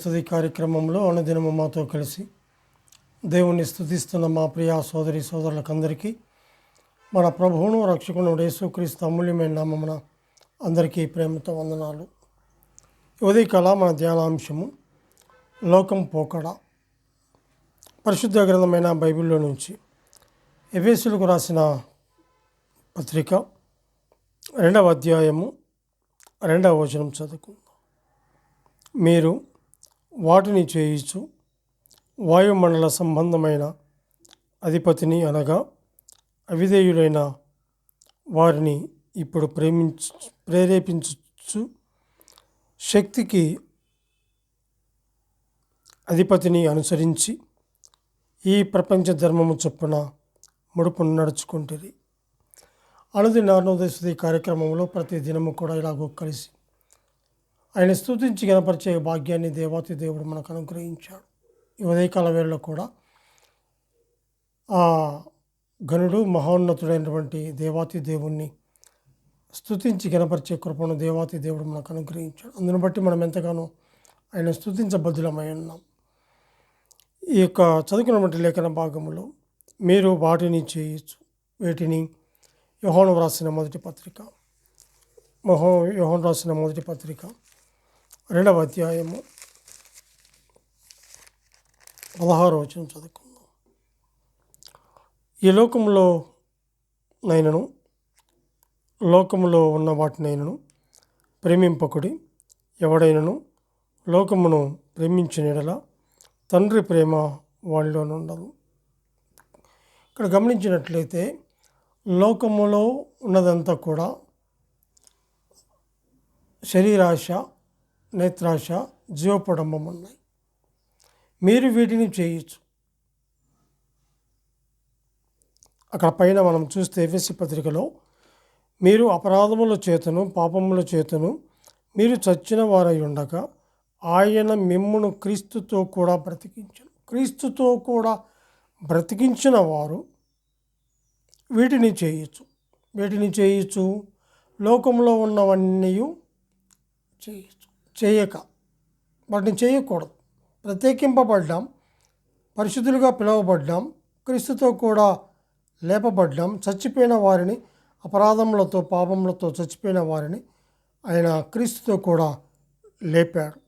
స్తుతి కార్యక్రమంలో అనుదినము మాతో కలిసి దేవుణ్ణి స్థుతిస్తున్న మా ప్రియ సోదరి సోదరులకందరికీ మన ప్రభువును రక్షకును యేసుక్రీస్తు అమూల్యమైన నామమున అందరికీ ప్రేమతో వందనాలు. ఉదయకాల మన ధ్యానాంశము లోకం పోకడ. పరిశుద్ధ గ్రంథమైన బైబిల్లో నుంచి ఎవేసులకు రాసిన పత్రిక రెండవ అధ్యాయము రెండవ వచనం చదువుకుందాం. మీరు వాటిని చేయించు. వాయుమండల సంబంధమైన అధిపతిని అనగా అవిధేయుడైన వారిని ఇప్పుడు ప్రేమించు ప్రేరేపించు శక్తికి అధిపతిని అనుసరించి ఈ ప్రపంచ ధర్మము చొప్పున ముడుపును నడుచుకుంటుంది అనుదిన అరుణోదయ కార్యక్రమంలో ప్రతి దినము కూడా ఇలాగో కలిసి ఆయన స్తుతించి గణపరిచే భాగ్యాన్ని దేవాతి దేవుడు మనకు అనుగ్రహించాడు. ఈ ఉదయకాల వేళలో కూడా ఆ గనుడు మహోన్నతుడైనటువంటి దేవాతి దేవుణ్ణి స్థుతించి గనపరిచే కృపను దేవాతి దేవుడు మనకు అనుగ్రహించాడు. అందును బట్టి మనం ఎంతగానో ఆయన స్థుతించబద్ధులమై ఉన్నాం. ఈ యొక్క చదువుకున్నటువంటి లేఖన భాగంలో మీరు వాటిని చేయొచ్చు. వీటిని యోహోను వ్రాసిన మొదటి పత్రిక మొహో యోహోను రాసిన మొదటి పత్రిక రెండవ అధ్యాయము పదహారు వచనం చదువుకుందాం. ఈ లోకంలో నైనను లోకములో ఉన్న వాటినైనను ప్రేమింపకుడి ఎవడైనను లోకమును ప్రేమించిన తండ్రి ప్రేమ వాళ్ళలో ఉండదు. ఇక్కడ గమనించినట్లయితే లోకములో ఉన్నదంతా కూడా శరీరాశ నేత్రాశ జీవపడంబం ఉన్నాయి. మీరు వీటిని చేయొచ్చు. అక్కడ పైన మనం చూస్తే ఎఫ్ఎస్సి పత్రికలో మీరు అపరాధముల చేతను పాపముల చేతను మీరు చచ్చిన వారై ఉండగా ఆయన మిమ్మును క్రీస్తుతో కూడా బ్రతికించను. క్రీస్తుతో కూడా బ్రతికించిన వారు వీటిని చేయొచ్చు. వీటిని చేయొచ్చు. లోకంలో ఉన్నవన్నీ చేయొచ్చు. చేయక. వాటిని చేయకూడదు. ప్రత్యేకింపబడ్డాం. పరిశుద్ధులుగా పిలువబడ్డాం. క్రీస్తుతో కూడా లేపబడ్డాం. చచ్చిపోయిన వారిని అపరాధములతో పాపములతో చచ్చిపోయిన వారిని ఆయన క్రీస్తుతో కూడా లేపాడు.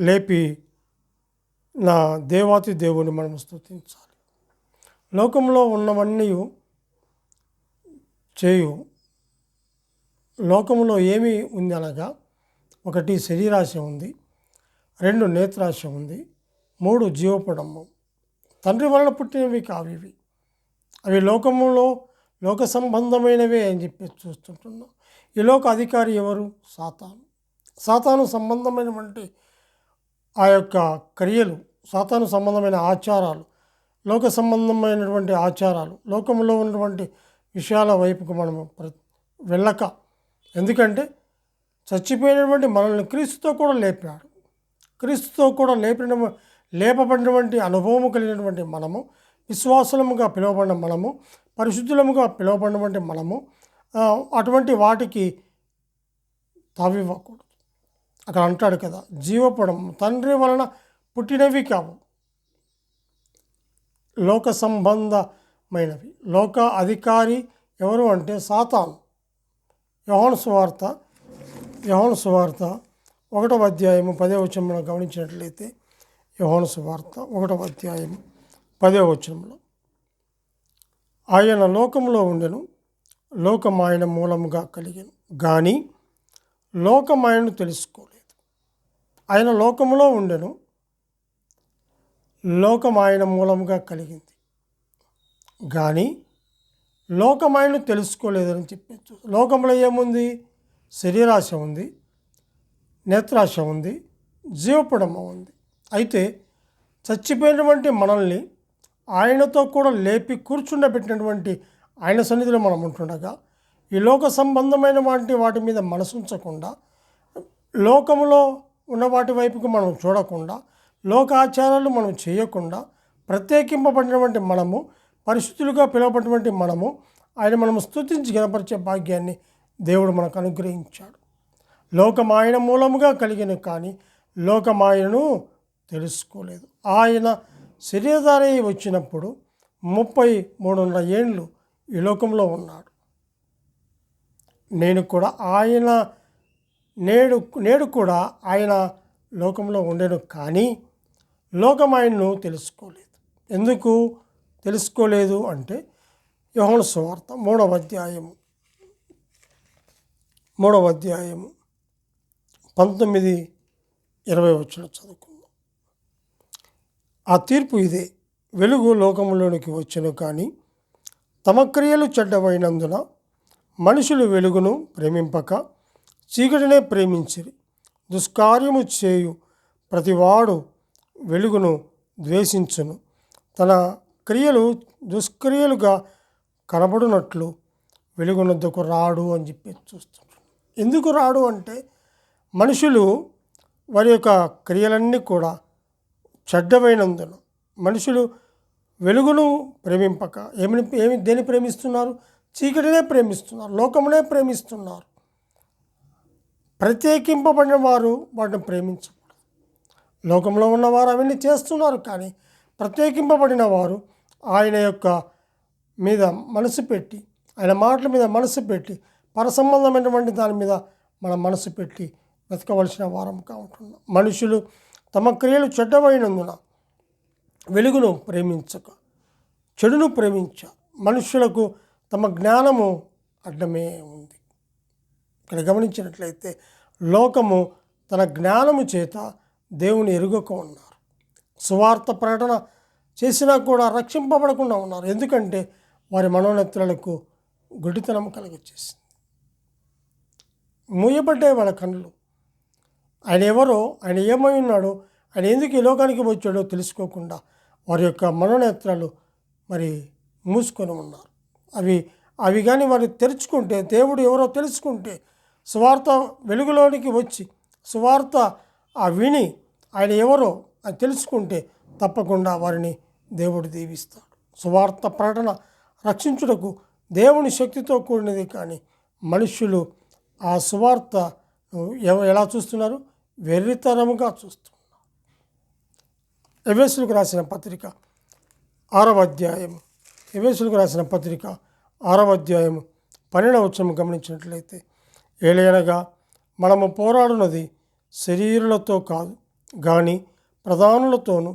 లేపి నా దేవాతి దేవుని మనం స్థుతించాలి లోకంలో ఉన్నవన్నీ చేయు. లోకంలో ఏమి ఉంది అనగా ఒకటి శరీరాశ ఉంది రెండు నేత్రాశ ఉంది మూడు జీవపడము తండ్రి వలన పుట్టినవి కావివి అవి లోకములో లోక సంబంధమైనవే అని చెప్పి చూస్తుంటున్నాం. ఈ లోక అధికారి ఎవరు? సాతాను. సాతాను సంబంధమైనటువంటి ఆ యొక్క క్రియలు సాతాను సంబంధమైన ఆచారాలు లోక సంబంధమైనటువంటి ఆచారాలు లోకంలో ఉన్నటువంటి విషయాల వైపుకు మనము ప్ర- వెళ్ళక ఎందుకంటే చచ్చిపోయినటువంటి మనల్ని క్రీస్తుతో కూడా లేపాడు క్రీస్తుతో కూడా లేపిన లేపబడినటువంటి అనుభవము కలిగినటువంటి మనము విశ్వాసులముగా పిలువబడిన మనము పరిశుద్ధులముగా పిలువబడినటువంటి మనము అటువంటి వాటికి తావివ్వకూడదు అక్కడ అంటాడు కదా జీవపడం తండ్రి వలన పుట్టినవి కావు. లోక సంబంధమైనవి. లోక అధికారి ఎవరు అంటే సాతాను. యహోన్ సువార్త యహోన్ సువార్త ఒకటవ అధ్యాయము పదే వచనంలో గమనించినట్లయితే యహోన్ సువార్త ఒకటవ అధ్యాయము పదే వచనంలో ఆయన లోకంలో ఉండెను లోకం ఆయన మూలముగా కలిగాను కానీ లోకం ఆయనను తెలుసుకోలేదు. ఆయన లోకంలో ఉండెను లోకం ఆయన మూలముగా కలిగింది. కానీ లోకం ఆయనను తెలుసుకోలేదని చెప్పచ్చు. లోకంలో ఏముంది? శరీరాశ ఉంది నేత్రాశ ఉంది జీవపడమ ఉంది. అయితే చచ్చిపోయినటువంటి మనల్ని ఆయనతో కూడా లేపి కూర్చుండబెట్టినటువంటి ఆయన సన్నిధిలో మనం ఉంటుండగా ఈ లోక సంబంధమైన వాటి వాటి మీద మనసు ఉంచకుండా లోకములో ఉన్న వాటి వైపుకు మనం చూడకుండా లోకాచారాలు మనం చేయకుండా ప్రత్యేకింపబడినటువంటి మనము పరిశుద్ధులుగా పిలువబడినటువంటి మనము ఆయన మనము స్తుతించి గణపరిచే భాగ్యాన్ని దేవుడు మనకు అనుగ్రహించాడు. లోకమాయన మూలముగా కలిగిన కానీ లోకమాయను తెలుసుకోలేదు. ఆయన శరీరధారి వచ్చినప్పుడు ముప్పై మూడున్నర ఏండ్లు ఈ లోకంలో ఉన్నాడు. నేను కూడా ఆయన నేడు నేడు కూడా ఆయన లోకంలో ఉండేను కానీ లోకం ఆయన్ను తెలుసుకోలేదు. ఎందుకు? తెలుసుకోలేదు అంటే యోహన సువార్త మూడవ అధ్యాయము. మూడవ అధ్యాయము పంతొమ్మిది ఇరవై వచ్చిన చదువుకుందాం. ఆ తీర్పు ఇదే. వెలుగు లోకంలోనికి వచ్చును కానీ తమ క్రియలు చెడ్డవైనందున మనుషులు వెలుగును ప్రేమింపక చీకటినే ప్రేమించిరి. దుష్కార్యము చేయు ప్రతివాడు వెలుగును ద్వేషించును. తన క్రియలు దుష్క్రియలుగా కనబడినట్లు వెలుగునందుకు రాడు అని చెప్పి చూస్తున్నాడు ఎందుకు రాడు అంటే మనుషులు వారి యొక్క క్రియలన్నీ కూడా చెడ్డమైనందున మనుషులు వెలుగును ప్రేమింపక ఏమి ఏమి దేని ప్రేమిస్తున్నారు? చీకటినే ప్రేమిస్తున్నారు లోకమునే ప్రేమిస్తున్నారు. ప్రత్యేకింపబడిన వారు వాటిని ప్రేమించకూడదు. లోకంలో ఉన్నవారు అవన్నీ చేస్తున్నారు కానీ ప్రత్యేకింపబడిన వారు ఆయన యొక్క మీద మనసు పెట్టి ఆయన మాటల మీద మనసు పెట్టి పరసంబంధమైనటువంటి దాని మీద మన మనసు పెట్టి వెతకవలసిన వారంగా ఉంటున్నాం మనుషులు తమ క్రియలు చెడ్డమైనందున వెలుగును ప్రేమించక చెడును ప్రేమించ మనుషులకు తమ జ్ఞానము అడ్డమే ఉంది. ఇక్కడ గమనించినట్లయితే లోకము తన జ్ఞానము చేత దేవుని ఎరుగక ఉన్నారు. సువార్త ప్రకటన చేసినా కూడా రక్షింపబడకుండా ఉన్నారు. ఎందుకంటే వారి మనోనేత్రులకు గుడితనం కలిగొచ్చేసింది మూయబడ్డాయి వాళ్ళ కళ్ళు ఆయన ఎవరో ఆయన ఏమై ఉన్నాడో ఆయన ఎందుకు ఈ లోకానికి వచ్చాడో తెలుసుకోకుండా వారి యొక్క మనోనేత్రాలు మరి మూసుకొని ఉన్నారు. అవి అవి కానీ వారు తెరుచుకుంటే దేవుడు ఎవరో తెలుసుకుంటే సువార్త వెలుగులోనికి వచ్చి సువార్త ఆ విని ఆయన ఎవరో అది తెలుసుకుంటే తప్పకుండా వారిని దేవుడు దీవిస్తాడు. సువార్త ప్రకటన రక్షించుటకు దేవుని శక్తితో కూడినది కానీ మనుష్యులు ఆ సువార్త ఎలా చూస్తున్నారు? వెర్రితనముగా చూస్తున్నారు. ఎవేసులకు రాసిన పత్రిక ఆరవ అధ్యాయం ఎవేసులకు రాసిన పత్రిక ఆరవ అధ్యాయం పన్నెండవ వచ్చము గమనించినట్లయితే ఏలైనగా మనము పోరాడున్నది శరీరులతో కాదు కానీ ప్రధానులతోనూ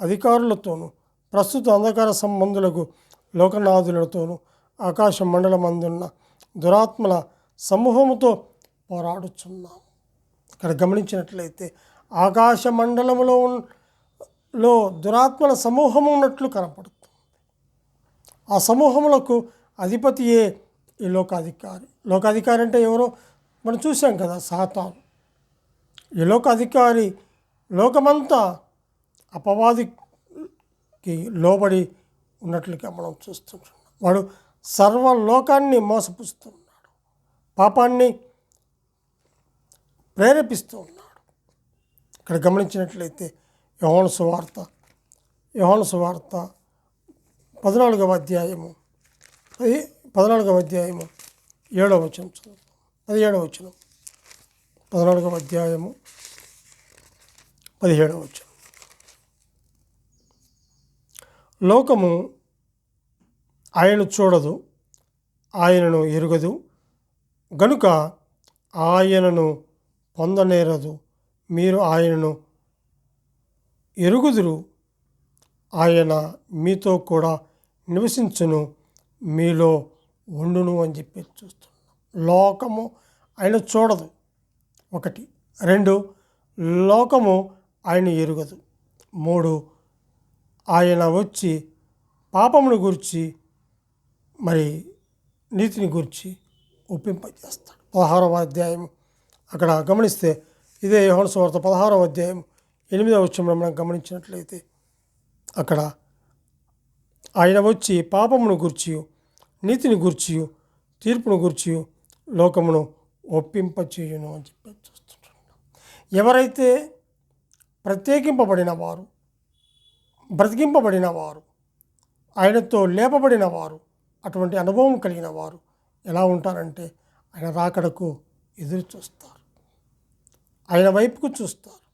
అధికారులతోనూ ప్రస్తుత అంధకార సంబంధులకు లోకనాథులతోనూ ఆకాశ మండలమందున్న దురాత్మల సమూహముతో పోరాడుచున్నాం. ఇక్కడ గమనించినట్లయితే ఆకాశ మండలములో ఉన్- లో దురాత్మల సమూహం ఉన్నట్లు కనపడుతుంది. ఆ సమూహములకు అధిపతియే ఈ లోకాధికారి. లోకాధికారి అంటే ఎవరో మనం చూసాం కదా సాతాను. ఈ లోకాధికారి లోకమంతా అపవాదికి లోబడి ఉన్నట్లుగా మనం చూస్తున్నాం వాడు సర్వలోకాన్ని మోసపుస్తున్నాడు. పాపాన్ని ప్రేరేపిస్తూ ఉన్నాడు ఇక్కడ గమనించినట్లయితే యోహాను సువార్త యోహాను సువార్త పద్నాలుగవ అధ్యాయము పద్నాలుగవ అధ్యాయము ఏడవ వచనం చదువు పదిహేడవ వచనం. పద్నాలుగవ అధ్యాయము పదిహేడవ వచనం. లోకము ఆయన చూడదు ఆయనను ఎరుగదు గనుక ఆయనను పొందనేరదు. మీరు ఆయనను ఎరుగుదురు ఆయన మీతో కూడా నివసించును మీలో ఉండును అని చెప్పి చూస్తున్నాం. లోకము ఆయన చూడదు. ఒకటి. రెండు. లోకము ఆయన ఎరుగదు. మూడు. ఆయన వచ్చి పాపమును గురించి మరి నీతిని గురించి ఒప్పింపజేస్తాడు. పదహారవ అధ్యాయం అక్కడ గమనిస్తే ఇదే యోహాను సువార్త పదహారవ అధ్యాయం ఎనిమిదవ వచ్చంలో మనం గమనించినట్లయితే అక్కడ ఆయన వచ్చి పాపమును గుర్చి నీతిని గుర్చి తీర్పును గుర్చి లోకమును ఒప్పింపచేయును అని చెప్పి చూస్తుంటున్నాం ఎవరైతే ప్రత్యేకింపబడిన వారు బ్రతికింపబడిన వారు ఆయనతో లేపబడిన వారు అటువంటి అనుభవం కలిగిన వారు ఎలా ఉంటారంటే ఆయన రాకడకు ఎదురు చూస్తారు. ఆయన వైపుకు చూస్తారు.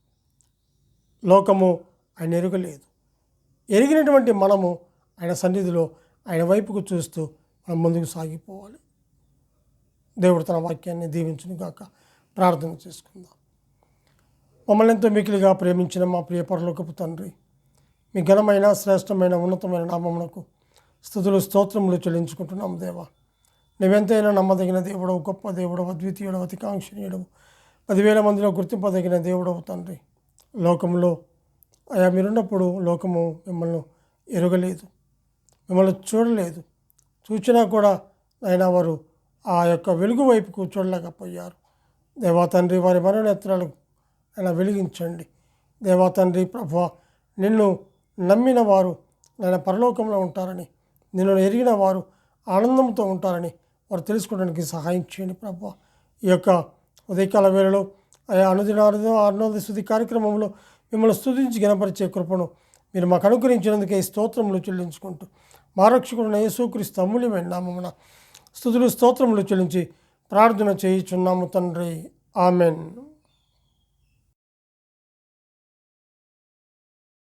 లోకము ఆయన ఎరుగలేదు. ఎరిగినటువంటి మనము ఆయన సన్నిధిలో ఆయన వైపుకు చూస్తూ మనం ముందుకు సాగిపోవాలి. దేవుడు తన వాక్యాన్ని దీవించును గాక ప్రార్థన చేసుకుందాం. మమ్మల్ని ఎంతో మికిలిగా ప్రేమించిన మా ప్రియ పరలోకపు తండ్రి మీ ఘనమైన శ్రేష్టమైన ఉన్నతమైన నామమునకు స్థుతులు స్తోత్రములు చెల్లించుకుంటున్నాం దేవా. నువ్వెంతైనా నమ్మదగిన దేవుడవు గొప్ప దేవుడవు అద్వితీయుడవు అతికాంక్షణీయుడవు పదివేల మందిలో గుర్తింపదగిన దేవుడవు తండ్రి. లోకంలో అయా మీరున్నప్పుడు లోకము మిమ్మల్ని ఎరగలేదు మిమ్మల్ని చూడలేదు. చూచినా కూడా అయినా వారు ఆ యొక్క వెలుగు వైపుకు చూడలేకపోయారు. దేవా తండ్రి వారి మనోనేత్రాలు ఆయన వెలిగించండి. దేవా తండ్రి ప్రభు నిన్ను నమ్మిన వారు నాయన పరలోకంలో ఉంటారని నిన్ను ఎరిగిన వారు ఆనందంతో ఉంటారని వారు తెలుసుకోవడానికి సహాయం చేయండి ప్రభు. ఈ యొక్క ఉదయకాల వేళలో ఆయా అనుదిన అన్నోద స్థుతి కార్యక్రమంలో మిమ్మల్ని స్థుతించి గణపరిచే కృపను మీరు మాకు అనుగ్రహించినందుకే ఈ స్తోత్రములు చెల్లించుకుంటూ మా రక్షకుడున్న యేసుక్రీస్తు అమూల్యమైన నామమున స్థుతులు స్తోత్రములు చెల్లించి ప్రార్థన చేయుచున్నాము తండ్రి. ఆమెన్.